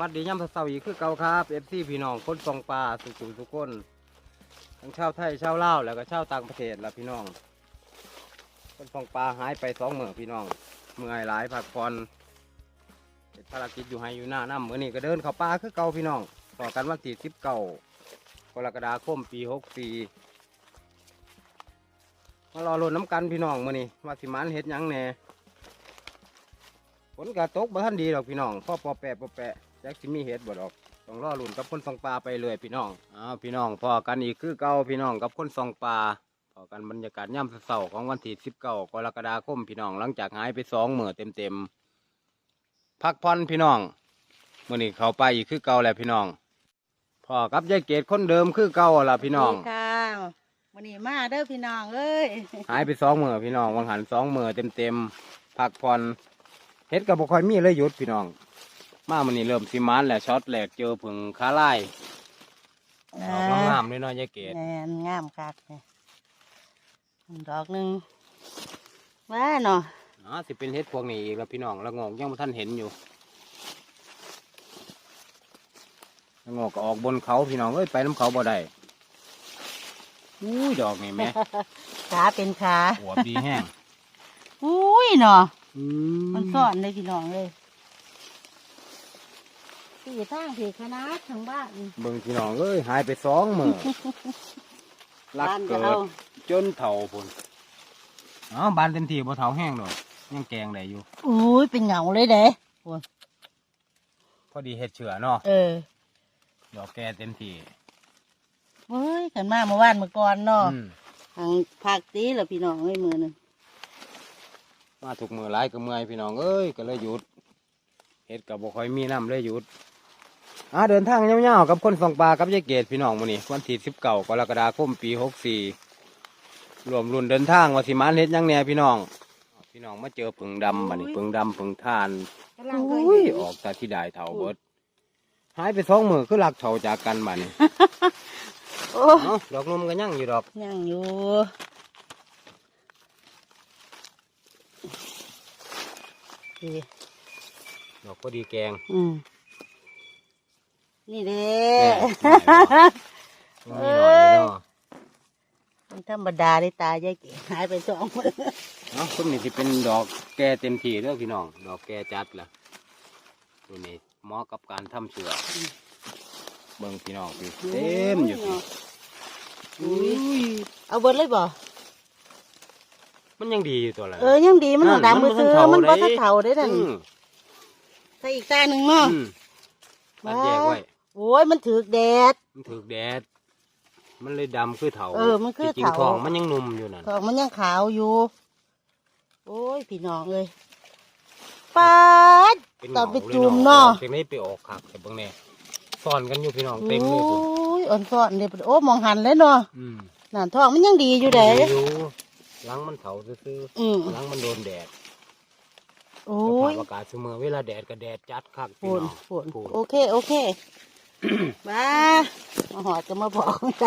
วัสดีย่ำเสาอีกคือเก่าครับเอฟซีพี่น้องคนทรงปลาสุขุมทุกคนทั้งชาวไทยชาวลาวแล้วก็ชาวต่างประเทศละพี่น้อง คนทรงปลาหายไปสองเมื่อพี่น้องเมื่อยหลายผักผ่อนเป็นภารกิจอยู่ให้อยู่หน้าน้ำเมื่อนี้ก็เดินเข้าป่าคือเก่าพี่น้องต่อกันวันที่สิบเก้ากรกฎาคมปีหกสี่มารอลุ้นน้ำกันพี่น้องมื่อนี้ว่าสิมันเฮ็ดยังแน่ฝนกระตกบ่ทันดีดอกพี่น้องพ่อปอแปะปอแปะ แจ็คสิมีเห็ดบ่ดอกต้องรอลุ่นกับคนส่องปลาไปเลยพี่น้องอ้าวพี่น้องพอกันอีกคือเก่าพี่น้องกับคนส่องปลาพอกันบรรยากาศย่ำเสาร์ของวันที่สิบเก้ากรกฎาคมพี่น้องหลังจากหายไปสองมื้อเต็มเต็มๆพักผ่อนพี่น้องมื้อนี้เขาไปอีกคือเก่าแล้วพี่น้องพอกับยายเกดคนเดิมคือเก่าล่ะพี่น้องสวัสดีค่ะวันนี้มาเด้อพี่น้องเอ้ยหายไปสองมื้อพี่น้องวังหันสองมื้อเต็มเต็มๆพักผ่อนเฮ็ดกับบ่ค่อยมีเลยหยุดพี่น้อง มามันนี้เริ่มสิมานแล้วช็อตแหลกเจอผึ่งขาไล่ดอกงามๆเลยเนาะยายเกดแนนงามคักเนี่ยดอกหนึ่งว่าเนาะอ๋อสิเป็นเฮ็ดพวกนี้อีกแล้วพี่น้องละงอกยังบ่ทันเห็นอยู่ละงอกก็ออกบนเขาพี่น้องเอ้ยไปน้ำเขาบ่ได้อุ้ยดอกนี่แม่ ขาเป็นขาหัวดีแห้ง อุ้ยเนาะอื มันซ่อนเลยพี่น้องเลย สี่ทางสี่คณะทั้งบ้านเบิ่งพี่น้องเอ้ยหายไปสองมื้อลักบ้านก็เกิเอาดจนเฒ่าพุ่นอ๋อบานเต็มที่บ่เฒ่าแห้งดอกยังแกงได้อยู่อุ้ยเป็นเหงาเลยเด้พอดีเฮ็ดเชื้อเนาะเออดอกแก่เต็มที่เฮ้ยกันมาเมื่อวานเมื่อก่อนเนาะอืมทางภาคตีแล้วพี่น้องเอ้ยมือหนึงมาถูกมือหลายก็เมื่อยพี่น้องเอ้ยก็เลยหยุดเฮ็ดกับบ่ค่อยมีน้ำเลยหยุด อ่าเดินทางยาวๆกับคนสองปลากับยายเกดพี่น้องมื้อนี้วันที่สิบเก้ากรกฎาคมปีหกสี่รวมรุ่นเดินทางว่าสิมานเฮ็ดหยังแหน่พี่น้อง พี่น้องมาเจอผึ่งดำบัดนี้ผึ่งดำผึ่งทานกำลังเคยอุ้ยเห็นออกตาที่ได้เท่าเบิดหายไปสองมือคือหลักเท่าจากกันบัดนี้โอ้เอ้าดอกนมก็ยังอยู่ดอกยังอยู่ดีดอกพอดีแกงอืม นี่เด้แม่มีหน่อยเนาะมันธรรมดาได้ตายายเก๋หายไปสองมือเนาะต้นนี้ที่เป็นดอกแก่เต็มที่เด้อพี่น้อง ดอกแก่จัดล่ะตัวนี้เหมาะกับการทำเสืออเบิ่งพี่น้องพี่เต็มอยู่พี่อุ้ยเอาเบิดเลยบ่มันยังดีอยู่ตัวละ เออยังดีมันหนั่นันงดำมือซื้อมัมันนบ่บ่ทัทันนเฒ่าเฒ่าได้อนั่นอืมใส่อีกตาหนึ่งเนาะ อืมตัดแยกไว้ โอ้ยมันถือกแดด มันถูกแดด มันเลยดำคือเถาเออมันคือที่จริงเถาทองมันยังหนุ่มอยู่นั่นทองมันยังขาวอยู่ โอ้ยพี่น้องเลยปาด เป็นตอนไปหงลยจุ่มเนาะเพียงนี้ไปออกขักแต่เบิ่งแน่ซ่อนกันอยู่พี่น้องเต็มเลยโอ้พุ่นยอ่อนซ่อนเด้โอ้มองหันเลยเนาะอืมนั่นทองมันยังดีอยู่เด้อยู่หลังมันเถาซื่ออืมๆหลังมันโดนแดดโอ้สภาพยอากาศเสมอเวลาแดดก็แดดจัดคักฝพี่นน้องฝนพูดโอเคโอเค มามาหอดจะมาบอกด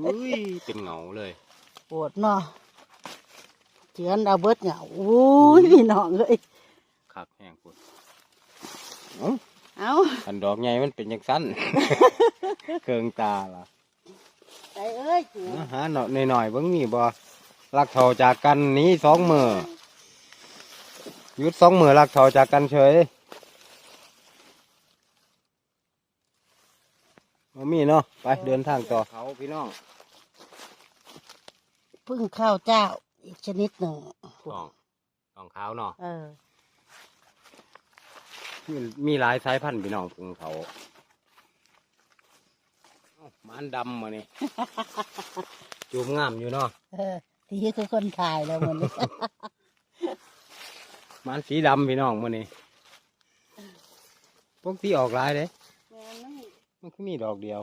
อุ้ยเป็นเหงาเลยำปวดเนาะเชือนเอาเบิดเหงาอุ้ยพี่น้องเลยคักแห้งพูดเอาอันดอกใหญ่มันเป็นยังสั้นเคืองตาล่ะใจเอ้ยเชือนหาหน่อยหน่อยๆเบิ่งมีบ่รักเท่าจากกันหนี้สองมือหยุดสองมือรักเท่าจากกันเฉย บ่มีเนาะไปเดินทางต่อเขาพี่น้องพึ่งข้าวเจ้าอีกชนิดหนึ่งต้องต้องขาวเนาะเออมีมีหลายสายพันธุ์พี่น้องพึ่งเขาเอ้ามันดำมานี่จูบงามอยู่เนาะเออทีนี้คือคนถ่ายแล้วมันนี้มันสีดำพี่น้องมานี่พวกที่ออกหลายเลย มันคือมีดอกเดียว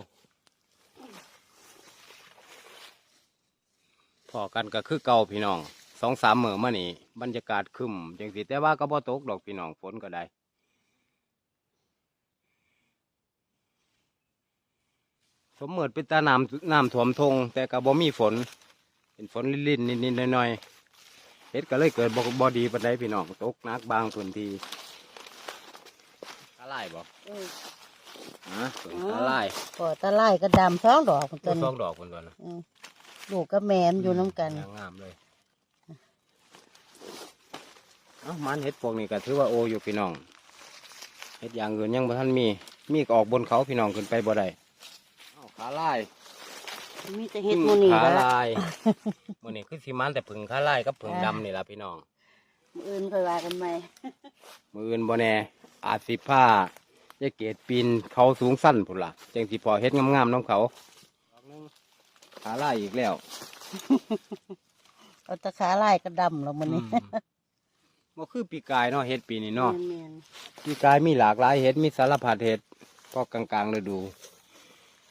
พอกันก็คือเก่าพี่น้องสองสามเหมือมานี่บรรยากาศคึมจังสิแต่ว่าก็บ่ตกดอกพี่น้องฝนก็ได้สมมติเป็นตาน้ำน้ำถ่วมทง แต่ก็บ่มีฝน เป็นฝนลิ่นๆนิดๆหน่อยๆเฮ็ดก็เลยเกิดบ่บ่ดีปานใดพี่น้องตกนักบางพื้นที่กลายบ่ เออฮะผึ่งขาลายก็ตะไลก็ดำสองดอกมันตัวสอนี้งดอกคนตัวนะอืมลูกกับแม่มนอยู่น้ำกันงามเลยเอ้ามันเห็ดพวกนี้ก็ถือว่าโออยู่พี่น้องเห็ดอย่างอื่นยังบ่ทันมี มีก็ออกบนเขาพี่น้องขึ้นไปบ่ได้เอ้าขาลายมีแต่เห็ดหมูนี่ขาละลายมื้อนี้คือสิมันแต่ผึ่งขาลายกับผึ่งดำนี่ล่ะพี่น้องมื้ออื่นค่อยว่ากันใหม่มืออื่นบ่แน่อาจสิผ้า ยายเกตปีนเขาสูงสั้นพุ่นล่ะจังสิพอเฮ็ดงามๆน้องเขาดอกหนึงขาลายอีกแล้ว เอาตะขาไล่ก็ดำแล้วมันนี่อืมบ่คือปีกายเนาะเฮ็ดปีนี้เนาะแม่นปีกายมีหลากหลายเฮ็ดมีสารพัดเฮ็ดพอกลางๆฤดู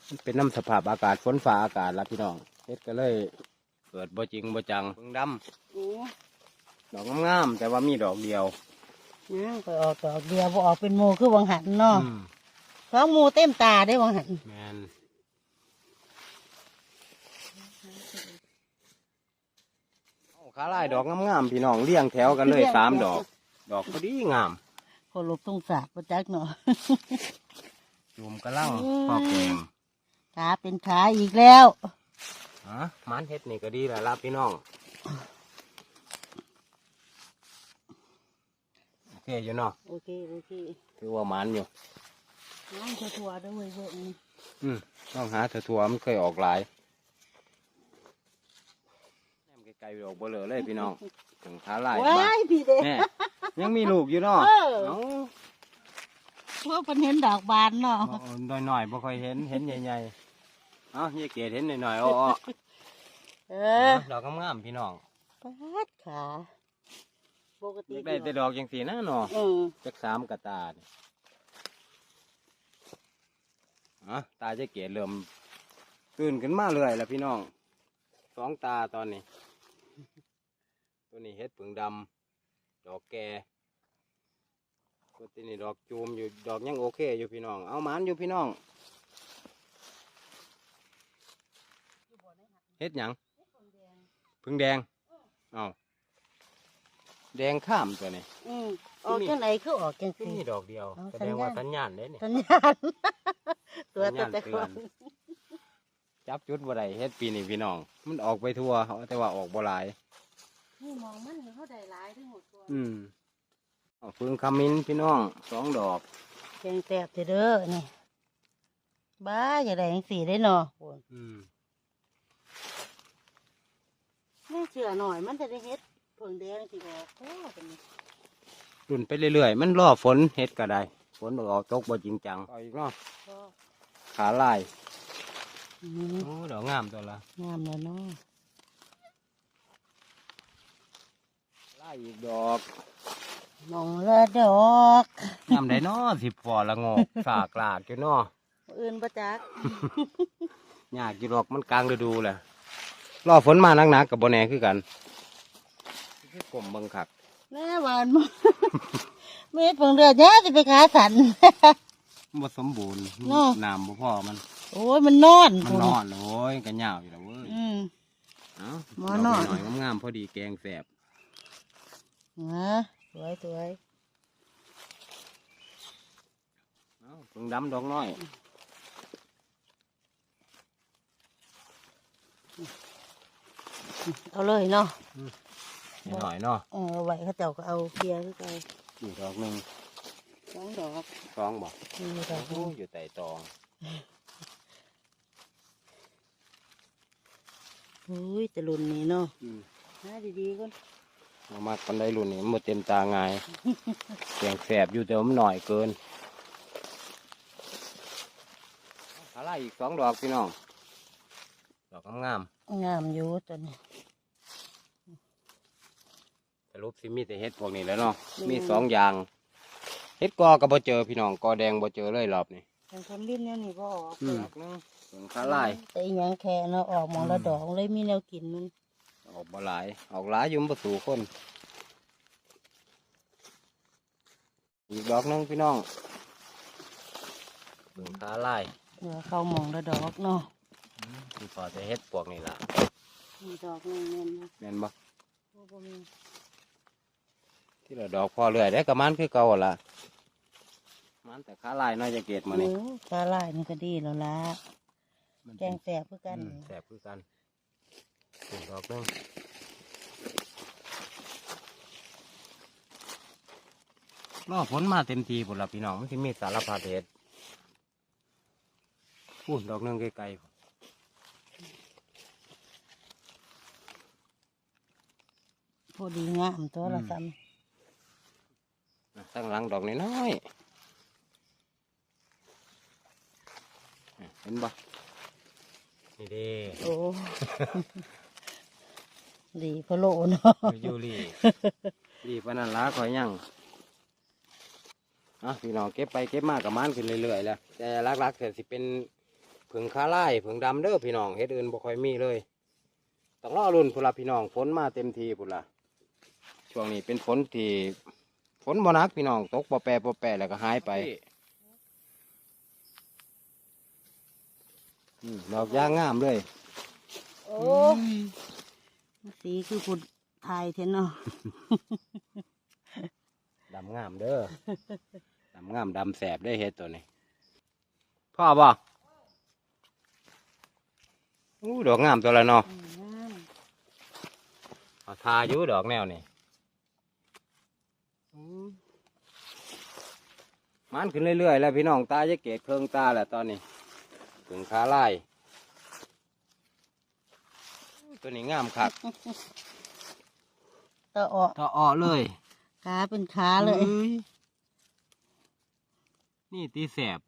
มันเป็นน้ำสภาพอากาศฝนฟ้าอากาศละพี่น้องเฮ็ดก็เลยเกิดบ่จริงบ่จังเพิ่งดๆโอ้ำดอกงามๆแต่ว่ามีดอกเดียว ยังไปออกดอกเดียวบ่ออกเป็นหมูคือวังหันเนาะอืมสองหมูเต็มตาได้วังหันแม่นเอาขาลายดอกงามๆพี่น้องเลี้ยงแถวกันเลยสามดอก ดอกพอดีงามคนลบตรงสาบประจักเนาะจุ่มกระลังอืมพอเกมขาเป็นขาอีกแล้วฮะมันเฮ็ดนี่ก็ดีแล้วล่ะพี่น้องโอ เคอยู่เนาะโอเคโอเคถือว่ามันอยู่น้ำถั่วๆด้วยเว้ยนี่อืมต้องหาเถอะถั่วมันเคยออกหลายแนมไกลๆออกเบลอเลยพี่น้องถึงขาลายว้าบ้ายพี่เด้แน่ยังมีลูกอยู่เนาะเออเอ้าเพราะเป็นเห็นดอกบานเนาะบ่หน่อยๆบ่ค่อยเห็นเห็นใหญ่ๆเอ้าเฮียเกดเห็นหน่อยๆอ้อเอๆอดอกงามๆพี่น้องปัดขา ปกติอยากได้แต่ดอกจังสีนะเนาะเออจักสามกระตานี่อะตาเจะเกดเริ่มตื่นขึ้นมาเลยแล้วพี่น้องสองตาตอนนี้ ตัวนี้เฮ็ดผึ่งดำดอกแก่ตัวที่นี่ดอกจูมอยู่ดอกยังโอเคอยู่พี่น้อง เอาหมานอยู่พี่น้องเฮ็ดหยังผึ่งแดงเอา แดงข้ามตัวนี้ อืมออกจังไหนคือออกจังคือสีมีดอกเดียวเอาแสดงว่าสัสัญญญาญาณณเด้เนี่ยสัญญาณ ตัวสัญตัญาวณแต่เตืก่ออนนจับจุดบ่ได้เฮ็ดปีนี้พี่น้อง มันออกไปทั่วเขาแต่ว่าออกบ่หลาย นี่มองมันเห็นเขาได้หลายทั้งหมดตัวอืมเอาฟืนขมิ้นพี่น้องสองดอกแกงแสบเด้อนี่บ้าอย่าได้จังสีได้เนาะโอ้ยอืม แม่เชื่อหน่อยมันจะได้เฮ็ด เพิ่งแดงสิออกโอ้เป็นนี่รุ่นไปเรื่อยๆ มันรอฝนเฮ็ดก็ได้ ฝนบ่ออกตกบ่จริงจังเอาอีกเนาะก็ขาลายอืมโอ้ดอกงามตัวละงามแล้วเนาะลายอีกดอกมองละดอกงามได้เนาะสิฟอละงอกสากลากอยู่เนาะอื่นประจักยากอยู่ดอกมันกลางฤดูแหละรอฝนมาหนักๆกับบ่แน่คือกันคือ กลมเบิ่งคักแน่หวานมากเม็ดเพิ่งเดือดเนี้ยจะไปขาสัน บ่สมบูรณ์เนาะน้ำบ่พอมัน โอ้ยมันนอนมันนอนโอ้ยกันยาวอยู่แล้วเว้ยอืม เอ้าหมอนอน ดกหน่อยๆงามๆพอดีแกงแสบนะสวยสวยเอ้าเพิ่งดำดอกน้อยเอาเลยเนาะ นิดหน่อยเนาะเออเอาไว้เขาเจ้าก็เอาเบียร์คือเอาอีกดอกหนึ่งสองดอกสองบอกนี่ดอกหโอ้นึ่งอยู่ใต้ตองอุ้ยแต่รุ่นนี้เนาะอืมหาดีๆก่อนเอามากันได้รุ่นนี้มันบ่เต็มตาง่ายแกงแสบอยู่แต่ว่ามันหน่อยเกินอะไรอีกสองดอกพี่น้องดอกงามงามอยู่ตัวนี้ๆส รุปสิมีแต่เฮ็ดพวกนี้แหล้วเนาะอืมมีสองอย่างเฮ็ดกอก็บ่เจอพี่น้องกอแดงบ่เจอเลยรอบนี้ทางคนลิ้นเนี่ยนี่ก็ออกอืมส่วนขาลายแต่อีหยังแค่เนาะออกหมองละดอกเลยมีแนวกินมันออกบ่หลายออกหลายอยุ่มนบ่สู่คน อีกดอกหนึงพี่น้องส่วนขาลายเดี๋ยวเข้าหมองละดอกเนาะที่พอจะเฮ็ดพวกนี้ล่ะมีดอกหนึงเนี่ยนะแม่นบ่ โอ้บ่มี ที่ละดอกพอเรื่อยได้กระมันคือเก่าหั่นล่ะมันแต่ขาลายน้อยจะเกตมานี่โอ้ปลาไหลนี่ก็ดีแล้วล่ะมันแกเป็นงแสบเพื่อกัน อืมแสบคือกันถึงดอกหนึงรอฝนมาเต็มทีพุ่นละพี่น้องมันสิมีสารพัดเห็ดพูดดอกหนึงไกลๆพุ่นพอดีงามตัวละซ้น่ะ ตั้งหลังดอกน้อยๆน่ะเห็นปะนี่เด้ำโอ้ดีพะโลเนาะยูรีรีปานนันละคอยยังอะพี่น้องเก็บไปเก็บมากับมันขึ้นเรื่อยๆแหล้วแต่ลักๆเสร็จสิเป็นผึ่งคาไล่ผึ่งดำเด้อพี่น้องเฮ็ดอื่นบ่ค่อยมีเลยต้องรอรุ่นพุ่นละพี่น้องฝนมาเต็มทีพุ่นละช่วงนี้เป็นฝนที่ฝ นบ่หนักพี่น้องตกปอแปรปอแปรแล้วก็หายไปอืมดอกยางงามเลยโอ้สีคือคุณไทยเทนเนาะดำงามเด้อดำงามดำแสบได้เฮ็ดตัวนี้พ่อบ่อู้ดอกงามตัวละเนาะอืมงามเอาทาอยู่ดอกแนวนี่ มันขึ้นเรื่อยๆแล้วพี่น้องตาจะเกตเครื่องตาแหละตอนนี้ ถึงขาไล่อู้ตัวนี้งามคักตะออกต่ออ้อเลยขาเป็นขาเลยอ้นี่ตีแสบ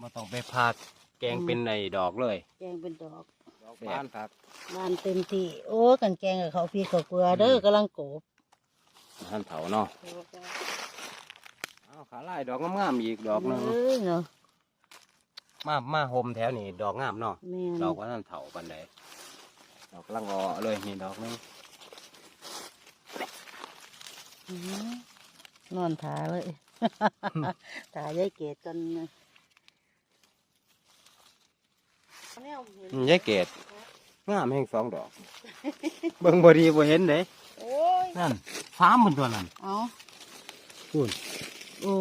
มาต้องไปพากแกงเป็นในดอกเลย แกงเป็นดอกดอกบานผักบานเต็มที่โอ้กันแกงกับเขาวพี่กับเกลือเด้อกำลังโกบ ท่านเถาเนาะเอาขาลายดอกงามๆอีกดอกหนึงเอ้ยเนาะมามาโฮมแถวนี้ดอกงามเนาะแม่นดอกว่าท่านเถาปันใดดอกลังออเลยนี่ดอกหนึงอื้อหือนอนถาเลย ถายายเกดกันนะแนวเห็น อืมยายเกดงามแห่งสองดอก เบิ่งบดีบ่เห็นเด้โอ้ย นั่นสามมันตัวนั้นเอาคุณโอ้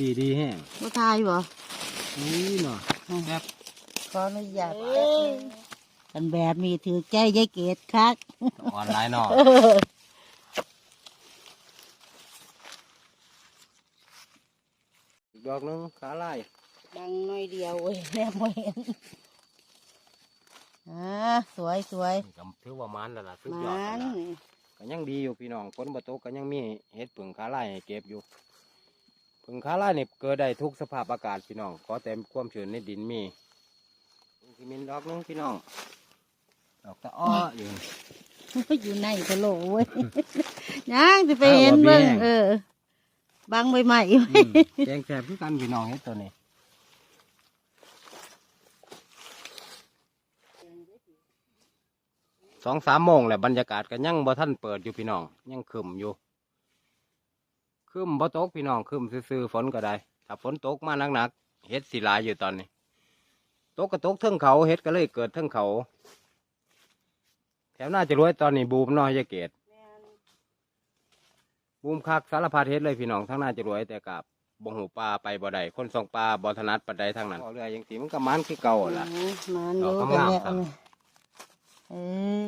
ดีดีแห้งบ่ทายบ่นี่เนาะแบบขออนุญาตแป๊บนึงกันแบบมีถือใจยายเกดคักออนไลน์เนาะเอออีกดอกหนึงขาลายดังน้อยเดียวเว้ยแม่บ่เห็นอ่าสวยสวยนี่ก็ถือว่ามันแล้วล่ะสุดมยอดัแล้วนล่ะ ก็ยังดีอยู่พี่น้องฝนบ่ตกก็ยังมีเห็ดผึ่งขาลายให้เก็บอยู่ผึ่งขาลายนี่เกิดได้ทุกสภาพอากาศพี่น้องขอแต่ความชื้นในดินมีที่มีดอกหนึงพี่น้องดอกตะอ้ออยู่อยู่ในกะโหลเว้ยยังจะไปเห็นเบิ่งอ้าวบ่แม่งเออบังใบใหม่อืมแกงแสบคือกันพี่น้องเห็ดตัวนี้ สองสามโมงแหละบรรยากาศก็ยังบ่ท่านเปิดอยู่พี่น้อง ยังครึมอยู่ครึมบ่ตกพี่น้องครึมซื่อๆฝนก็ได้ ถ้าฝนตกมาหนักๆเห็ดสิหลายอยู่ตอนนี้ ตกก็ตกเทิงเขาเห็ดก็เลยเกิดเทิงเขา แถวหน้าจะรวยตอนนี้บูมเน้อยยายเกตบูมคักสารพัดเห็ดเลยพี่น้องทั้งหน้าจะรวยแต่กับบงหูปลาไปบ่ได้คนส่องปลาบ่ถนัดปานใดทางนั้นเรือยังสีมันก็มันคือเก่าล่ะมันดออกยู่งามเนี่ยครับ เอ้ย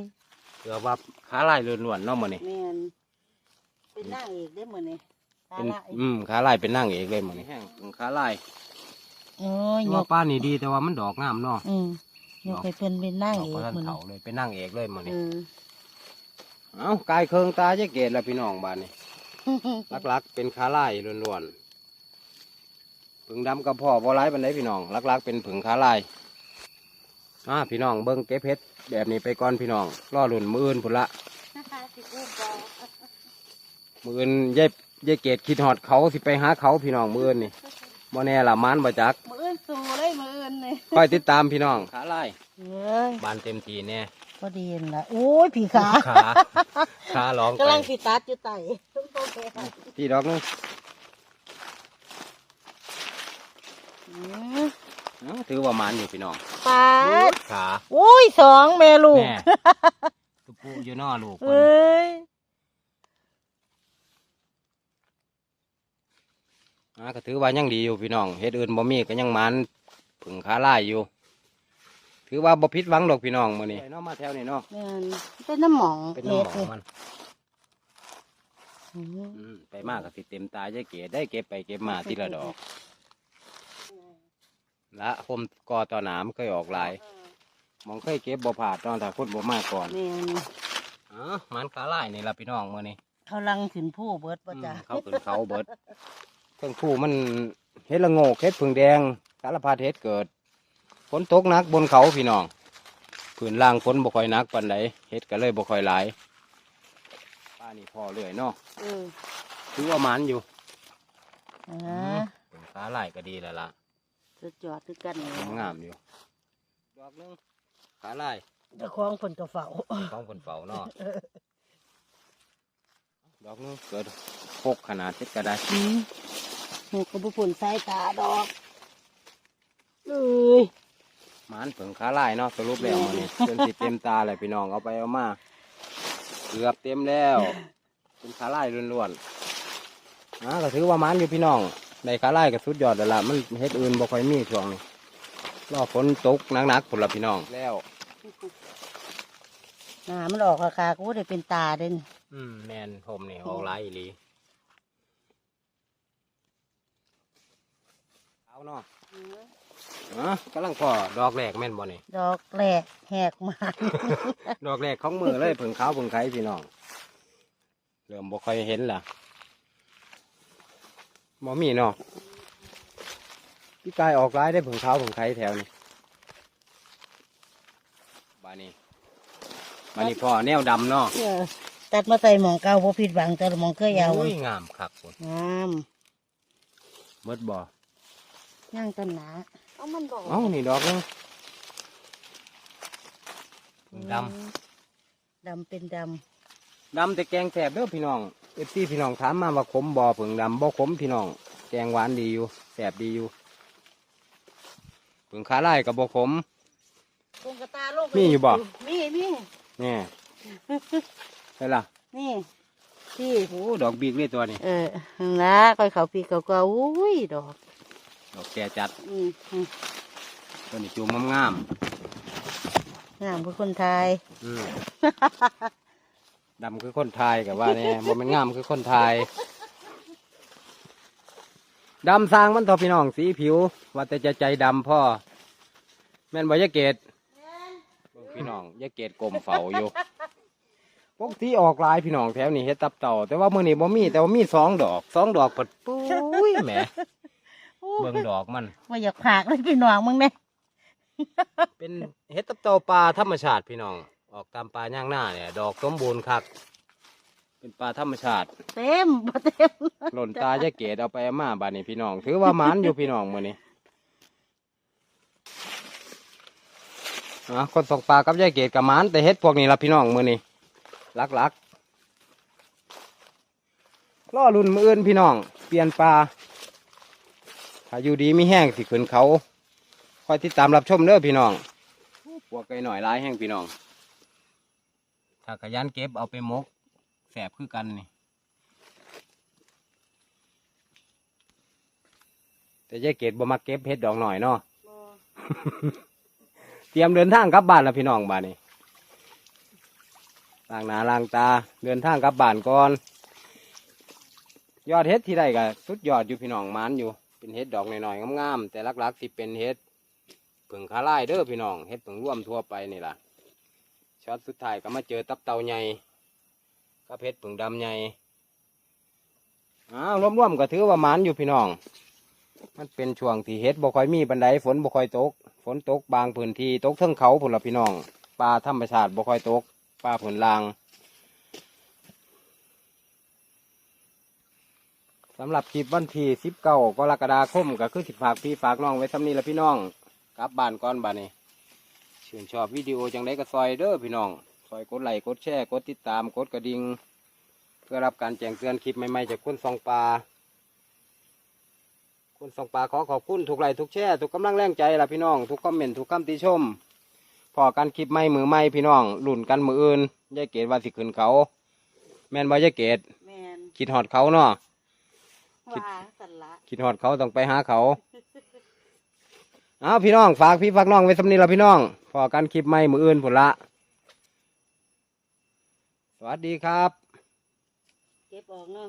เรือว่าขาลายล้วนๆเนาะมื้อนี้แม่นเป็นนางเอกได้เหมือนนี่ตาเป็นละอืมขาลายเป็นนั่งเอกเลยมื้อนี้แห้งเป็นขาลายโอ้ยยว่ากปลานี่ดีแต่ว่ามันดอกงามเนาะอืมยกไปเพิ่นเป็นนางดอกเอบ่กทันเหมือนเฒ่าเลยเป็นนั่งเอกเลยมื้อเอนี้อเอ้ากายเคืองตายายเกตแล้วพี่น้องบ้านนี้ลักๆ เป็นขาลายล้วนๆผึ่งดำกับพ่อบ่ร้ายปันไดพี่น้องลักๆ เป็นผึ่งขาลายอ่าพี่น้องเบิ้งเก็บเพชร แบบนี้ไปก่อนพี่น้องรอลุ่นมืออื่นพุ่นละสิกูบอมืออื่นยายยายเกตคิดหอดเขาสิไปหาเขาพี่น้องมืออื่นนี่บ่แน่ละมันบ่จักมืออื่นสูเลยมืออื่นเลยคอยติดตามพี่น้องขาลายเอ้ยบานเต็มทีแน่พอดีนั่นละโอ้ยผีขาขาขาร้องไปกำลังผีตัดอยู่ไต่พี่ดอกนึงอืมเอ้าถือว่ามันอยู่พี่น้อง ปาดขาโอ้ยสองแม่ลูกแน่ตุปูอยู่นอลูกเอเพิ่น้ยอ่าก็ถือว่ายังดีอยู่พี่น้องเฮ็ดอื่นบ่มีก็ยังหมันผึ่งขาล่ายอยู่ ถือว่าบ่ผิดหวังดอกพี่น้องมื้อนี้เนาะมาแถวนี้เนาะแม่นเป็นน้ำหมองเป็นเฮ็น้ำดหมอนี่งมันอืมอืมไปมากก็สิเต็มตายายเกดได้เก็บไปเก็บมาทีละดอก ละคมกอต่อหนามเคยออกหลายหมองเคยเก็บบ่ผาดตอนถ้าคนบ่มาก่อนแม่นอ๋อมันขาล่ายนี่ล่ะพี่น้องมื้อนี้เขาลังขึ้นผู้เบิดบ่จ้ะอืมเขาขึ้นเขาเบิดเครื่องผู้มันเฮ็ดละโงกเฮ็ดผึ่งแดงสารพัดเฮ็ดเกิดฝนตกหนักบนเขาพี่น้องพื้นล่างฝนบ่ค่อยหนักปานใดเฮ็ดก็เลยบ่ค่อยหลายป้านี่พอเรื่อยเนาะเออถือว่าหมันอยู่อ่าผึ่งขาล่ายก็ดีแล้วล่ะ สุดยอดคือกันนี่งามอยู่ดอกหนึงขาล่ายเจ้าของคนกระเฝ้าของคนเฝ้าเนาะดอกหนึงเกิดพกขนาดเช็ดก็ได้อืมหนูก็บุผลสายตาดอกเอ้ยหมันผึ่งขาล่ายเนาะสรุปแล้วมื้อนี้จนสิเต็มตาเลยพี่น้องเอาไปเอามาเกือบเต็มแล้วเป็นขาล่ายล้วนๆนะก็ถือว่าหมันอยู่พี่น้อง ในขาล่ายก็สุดยอดแล้วล่ะมันเฮ็ดอื่นบ่ค่อยมีช่วงนี้รอฝนตกหนักๆผลละพี่น้องแล้วหน้ามันออกราคากูได้เป็นตาเด่นอืมแมนผมนี่ออกหลายอีหลีเอาเนาะอ๋อกำลังพอดอกแรกแม่นบ่นี่ดอกแหลกแหกมาดอกแรกของมือเลยผึ่งขาวผึ่งไข่พี่น้องเริ่มบ่ค่อยเห็นล่ะ บ่มีเนาะพี่กายออกร้ายได้ผึ่งขาวผึ่งไข่แถวนี้บานี้บานี้พ่อแนวดำเนาะเออตัดมาใส่หมองเก่าพอผิดหวังแต่หมองเคยยาวโอ้ยงามคักพุ่นงามเบิดบ่ย่างต้นหนาเอามันบอกเอ้านี่ดอกนึงดดำเป็นดำดำแต่แกงแสบเด้อพี่น้อง เอฟซีพี่น้องถามมาว่าขมบ่ผึ่งดำบ่ขมพี่น้องแกงหวานดีอยู่แสบดีอยู่ผึ่งขาไล่กับบ่ขมำตรงกระตาโลกมีอยู่บ่ มีมีนี่ใช่ล่ะนี่ที่โอ้ดอกบีกเลยตัวนี้เออนะค่อยเขาปีเขาก็อุ้ยดอกดอกแก่จัดอืมอืมตัวนี้จูมงามงามคือคนไทยๆอืม ดำคือคนไทยกับว่าเนี่ยบ่แมันงามคือคนไทยดำสร้างมันทอพี่น้องสีผิว ว่าแต่จะใจดำพ่อแม่นบ่ยะเกตเบิ่งพี่น้องยะเกตกลมเฝ้าอยู่ปกติออกหลายพี่น้องแถวนี้เฮ็ดตับเต่าแต่ว่ามื้อนี้บ่มีแต่ว่ามีสองดอกสองดอกเปิดปุ้ยแหมเบิ่งดอกมันว่าอยากผากเลยพี่น้องมึงเนี่ยเป็นเห็ดตับเต่าปลาธรรมชาติพี่น้อง ออกตามป่าย่างหน้าเนี่ย ดอกสมบูรณ์คัก เป็นปลาธรรมชาติ เต็มบ่เต็มหล่นตาจะเกตเอาไปเอามาบานนี้พี่น้อง ถือว่าหมันอยู่พี่น้องมื้อนี้อะคนสองปลากับยายเกตกับหมันแต่เฮ็ดพวกนี้ละพี่น้องมื้อนี้ลักลักๆล่อรุ่นมืออื่นพี่น้อง เปลี่ยนปลาถ้าอยู่ดีมีแห้งสิขึ้นเขาคอยติดตามรับชมเด้อพี่น้อง พวกไก่หน่อยหลายแห้งพี่น้อง ถ้าขยันเก็บเอาไปหมกแสบคือกันนี่ แต่ยายเกดบ่มาเก็บเห็ดดอกหน่อยเนาะเตรียมเดินทางกลับบ้านแล้วพี่น้องบ้านนี้ล้างหน้าล้างตา เดินทางกลับบ้านก่อน ยอดเห็ดที่ได้ก็สุดยอดอยู่พี่น้องหมันอยู่ เป็นเห็ดดอกหน่อยๆงามๆแต่ลักๆสิเป็นเห็ดผึ่งคาไล่เด้อพี่น้องเห็ดผึ่งร่วมทั่วไปนี่ล่ะ ช็อตสุดท้ายก็มาเจอตับเต่าใหญ่กับเห็ดผึ่งดำใหญ่อ้าวรวมๆก็ถือว่ามันอยู่พี่น้อง มันเป็นช่วงที่เฮ็ดบ่ค่อยมีบันไดฝนบ่ค่อยตก ฝนตกบางพื้นที่ตกเทิงเขาพุ่นละพี่น้องป่าธรรมชาติบ่ค่อยตกป่าผืนลางสำหรับคลิปวันที่สิบเก้ากรกฎาคมก็คือสิฝากพี่ฝากน้องไว้สำนี้ละพี่น้องกลับบ้านก่อนบ้านนี้ ชื่นชอบวิดีโอจังไดก็ซอยเด้อพี่น้องซอยกดไลค์กดแชร์กดติดตามกดกระดิ่งเพื่อรับการแจ้งเตือนคลิปใหม่ๆจากคนซองปลาคุณส่งปลาขอขอบคุณทุกไลค์ทุกแชร์ทุกกำลังแรงใจล่ะพี่น้องทุกคอมเมนต์ทุกคำติชมพอกันคลิปไม่มือไม่พี่น้องหลุ่นกันมืออื่นยายเกดว่าสิขึ้นเขา แม่นบ่ยายเกดแมนคิดหอดเขาเนาะว่าสันละคิดฮอดเขาต้องไปหาเขา เอาพี่น้องฝากพี่ฝากน้องไว้สำนีละพี่น้องพอกันคลิปใหม่มืออื่นผุละ สวัสดีครับ เก็บออกเนาะ